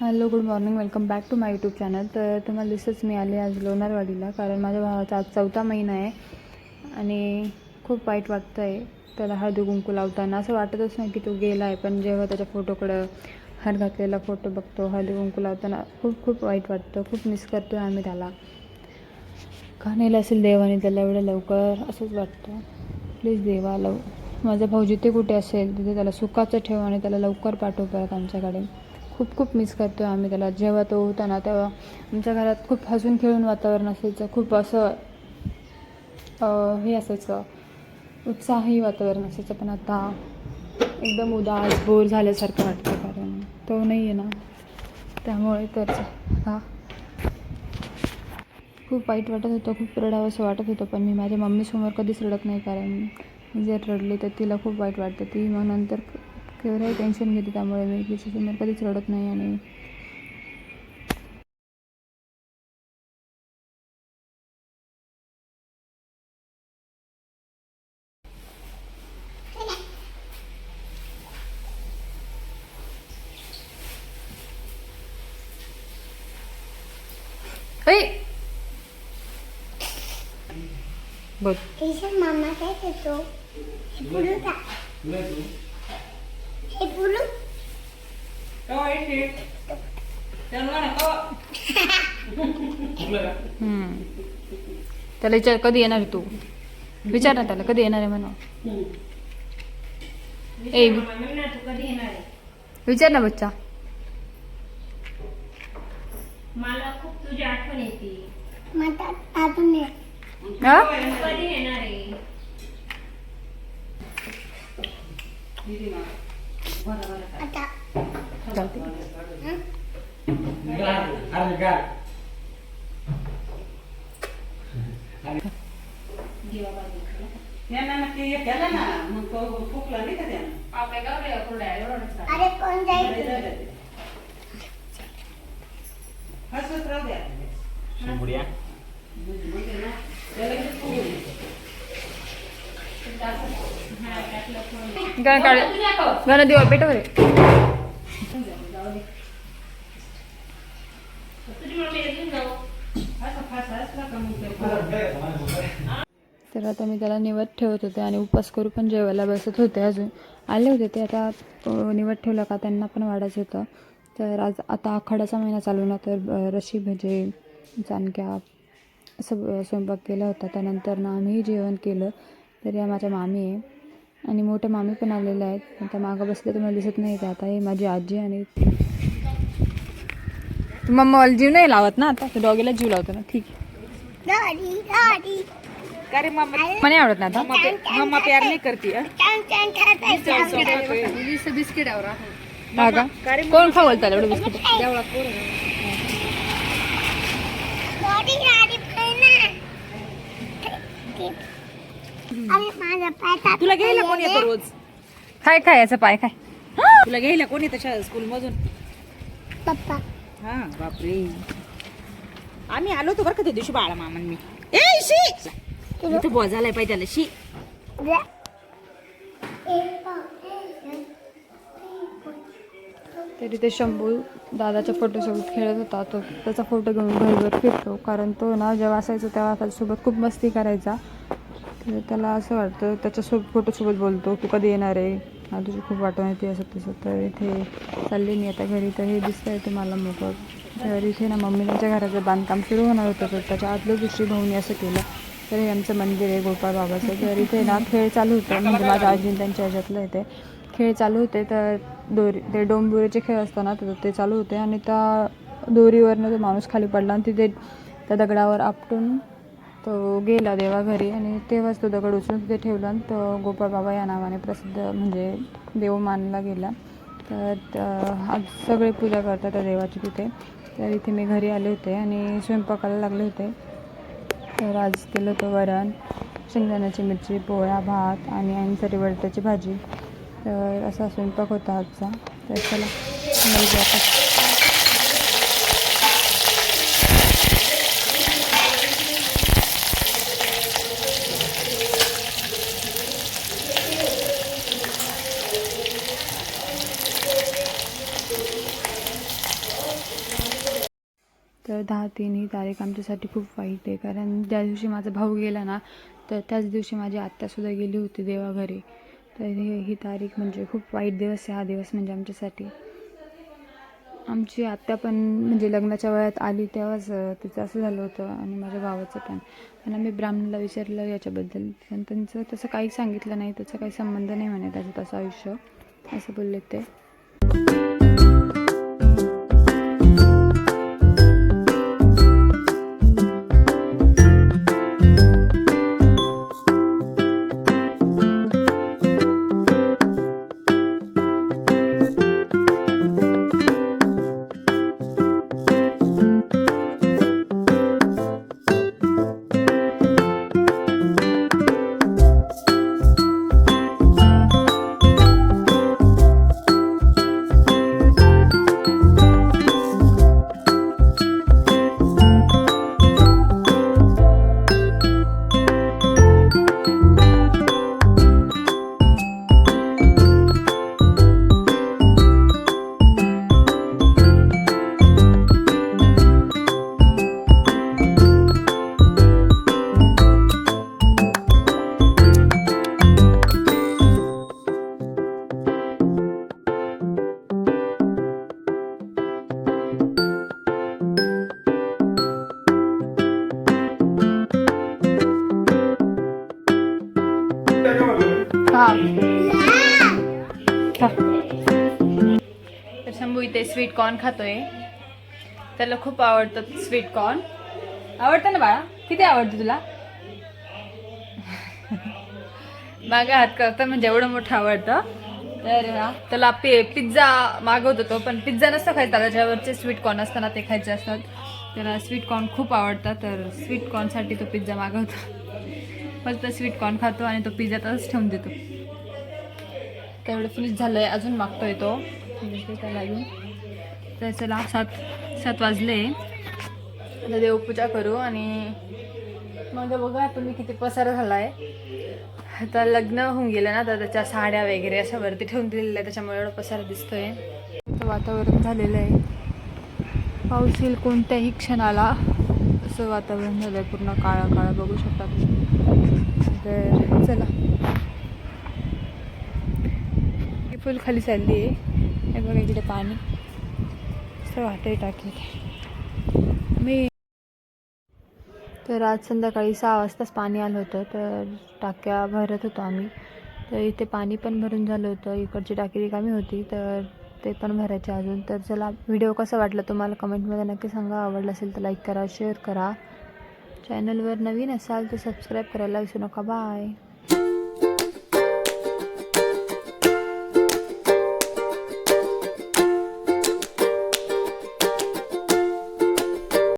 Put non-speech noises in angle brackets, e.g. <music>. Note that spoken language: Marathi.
Hello good morning welcome back to my YouTube channel तर तुम्हाला दिसतच मी आले आज लोणारवाडीला कारण माझ्या भावाचा आज चौथा महिना आहे आणि खूप वाईट वाटतं आहे त्याला हळदी कुंकू लावताना असं वाटतच नाही की तो गेला आहे पण जेव्हा त्याच्या फोटोकडं हार घातलेला फोटो बघतो हळदी कुंकू लावताना खूप खूप वाईट वाटतं. खूप मिस करतो आहे आम्ही त्याला. का नेलं असेल देवाने त्याला एवढं लवकर असंच वाटतं. प्लीज देवा लव माझा भाऊ जिथे कुठे असेल तिथे त्याला सुखाचं ठेव आणि त्याला लवकर पाठव परत आमच्याकडे. खूप खूप मिस करतो आहे आम्ही त्याला. जेव्हा तो होता ना तेव्हा आमच्या घरात खूप हसून खेळून वातावरण असायचं. खूप असं हे असायचं. उत्साही वातावरण असायचं. पण आता एकदम उदास बोर झाल्यासारखं वाटतं कारण तो नाही आहे ना. त्यामुळे तर हा. खूप वाईट वाटत होतं खूप रडावंसं वाटत होतं पण मी माझ्या मम्मीसमोर कधीच रडत नाही कारण मी जर रडली तर तिला खूप वाईट वाटतं. ती मग नंतर केवढंही टेन्शन घेते त्यामुळे मी तिच्यासमोर कधीच रडत नाही आणि! बघ Ese mamá que त्याला विचार कधी येणार तू? विचार ना त्याला कधी येणार आहे म्हणा ए विचार ना बच्चा. मला खूप तुझी आठवण येते. Mata tatune. हा? कधी येणार आहे? Mata. चालते यांना नक्की एक केलं ना मग तो फुकला नाही का त्यानं Are kon jai. हसत राहू द्या शिंबुड्या त्याला किती फुगली. गाणं काढ. गाणं देवा बेटा बरे तर आता मी त्याला निवत ठेवत होते आणि उपवास करू पण जेवायला बसत होते अजून. आले होते ते आता निवत ठेवलं का त्यांना पण वाढायचं होतं. तर आज आता आखाडाचा महिना चालू ना तर रशी भजे जानक्या असं स्वयंपाक केला होता. त्यानंतर ना आम्हीही जेवण केलं. तर या माझ्या मामी आहे. आणि मोठ्या मामी पण आलेल्या आहेत. पण त्या मागं बसल्या तुम्हाला दिसत नाही ते आता हे माझी आजी आणि मम्मा मला जीव नाही लावत ना आता. डॉगीला जीव लावतो ना. ठीक आहे. Daddy, daddy. का रे मम्मा मला नाही आवडत ना आता. मम्मा प्यार नाही करते हं? हा का कोण खाऊ बोलतात एवढं बिस्किट? अरे माझा पाय तुला घ्यायला कोण येतं रोज? काय काय याचा पाय काय तुला घ्यायला कोण येतं शाळा स्कूल मधून पप्पा. हा बापरे. आम्ही आलो होतो बरं का त्या दिवशी बाळा मामन. मी ए शी! इथं बुवा झालाय पाहिजे त्याला शी. तरी ते शंभू दादाच्या फोटोसोबत खेळत होता तो त्याचा फोटो घेऊन घरभर फिरतो. कारण तो ना जेव्हा असायचा तेव्हा त्याच्यासोबत खूप मस्ती करायचा. तर त्याला असं वाटतं त्याच्यासोबत फोटोसोबत बोलतो तू कधी येणार आहे? हा तुझी खूप वाटवण येते असं तसं. तर इथे चालले मी आता घरी. तर हे दिसतं आहे तुम्हाला मोकळ तर इथे ना मम्मी त्यांच्या घराचं बांधकाम सुरू होणार होतं. तर त्याच्या आतल्या दुसरी भाऊनी असं केलं. तर हे आमचं मंदिर आहे गोपाळ बाबाचं. तर इथे ना खेळ चालू होतं. म्हणजे माझ्या आजीन त्यांच्या ह्याच्यातलं इथे खेळ चालू होते. तर दोरी ते डोंबुरीचे खेळ असताना तर ते चालू होते. आणि त्या दोरीवरनं तो माणूस खाली पडला आणि तिथे त्या दगडावर आपटून तो गेला देवा घरी आणि तेव्हाच तो दगड उचलून तिथे ठेवला आणि तो गोपाळ बाबा या नावाने प्रसिद्ध म्हणजे देव मानला गेला. तर आज सगळे पूजा करतात त्या देवाची तिथे. तर इथे मी घरी आले होते आणि स्वयंपाकाला लागले होते. तर आज केलं होतं वरण शेंगदाण्याची मिरची पोळ्या भात आणि आईंसाठी बटाट्याची भाजी. तर असा स्वयंपाक होता आजचा. तर चला तर दहा तीन ही तारीख आमच्यासाठी खूप वाईट आहे. कारण ज्या दिवशी माझा भाऊ गेला ना तर त्याच दिवशी माझी आत्यासुद्धा गेली होती देवाघरी. तर ही ही तारीख म्हणजे खूप वाईट दिवस आहे हा दिवस म्हणजे आमच्यासाठी. आमची आत्या पण म्हणजे लग्नाच्या वयात आली तेव्हाच तिचं असं झालं होतं आणि माझ्या भावाचं पण. आणि आम्ही ब्राह्मणाला विचारलं याच्याबद्दल. पण त्यांचं तसं काही सांगितलं नाही त्याचा काही संबंध नाही म्हणे त्याचं तसं आयुष्य. असं बोलले ते. इथे स्वीट कॉर्न खातोय. त्याला खूप आवडतं स्वीट कॉर्न आवडतं ना बाळा? किती आवडतं तुला? <laughs> मागे हात करतं म्हणजे एवढं मोठं आवडतं. तर ना त्याला पे पिझ्झा मागवत होतो पण पिझ्झा नसतं खायचा. त्याच्यावरचे स्वीट कॉर्न असताना ते खायचे असतात. त्याला स्वीट कॉर्न खूप आवडतं. तर स्वीट कॉर्नसाठी तो पिझ्झा मागवतो. फक्त स्वीट कॉर्न खातो आणि तो पिझ्झा तसंच ठेवून देतो. तेवढं फिनिश आहे अजून मागतोय तो. त्याला अजून. तर चला सात सात वाजले. आता देवपूजा करू आणि मग बघा तुम्ही किती पसार झाला आहे आता लग्न होऊन गेलं ना तर त्याच्या साड्या वगैरे अशा वरती ठेवून दिलेल्या आहे त्याच्यामुळे एवढं पसार दिसतोय. वातावरण झालेलं आहे. पाऊस येईल कोणत्याही क्षणाला. असं वातावरण झालं आहे पूर्ण काळा काळा बघू शकता तुम्ही. तर चला. ही फुल खाली चालली आहे. हे बघा इकडे पाणी. असं वाटही टाकले मी तर आज संध्याकाळी सहा वाजताच पाणी आलं होतं तर टाक्या भरत होतो आम्ही. तर इथे पाणी पण भरून झालं होतं इकडची टाकी रिकामी होती तर ते पण भरायचे अजून. तर चला व्हिडिओ कसा वाटला तुम्हाला कमेंटमध्ये नक्की सांगा. आवडला असेल तर लाईक करा शेअर करा. चॅनलवर नवीन असाल तर सबस्क्राईब करायला विसरू नका. बाय.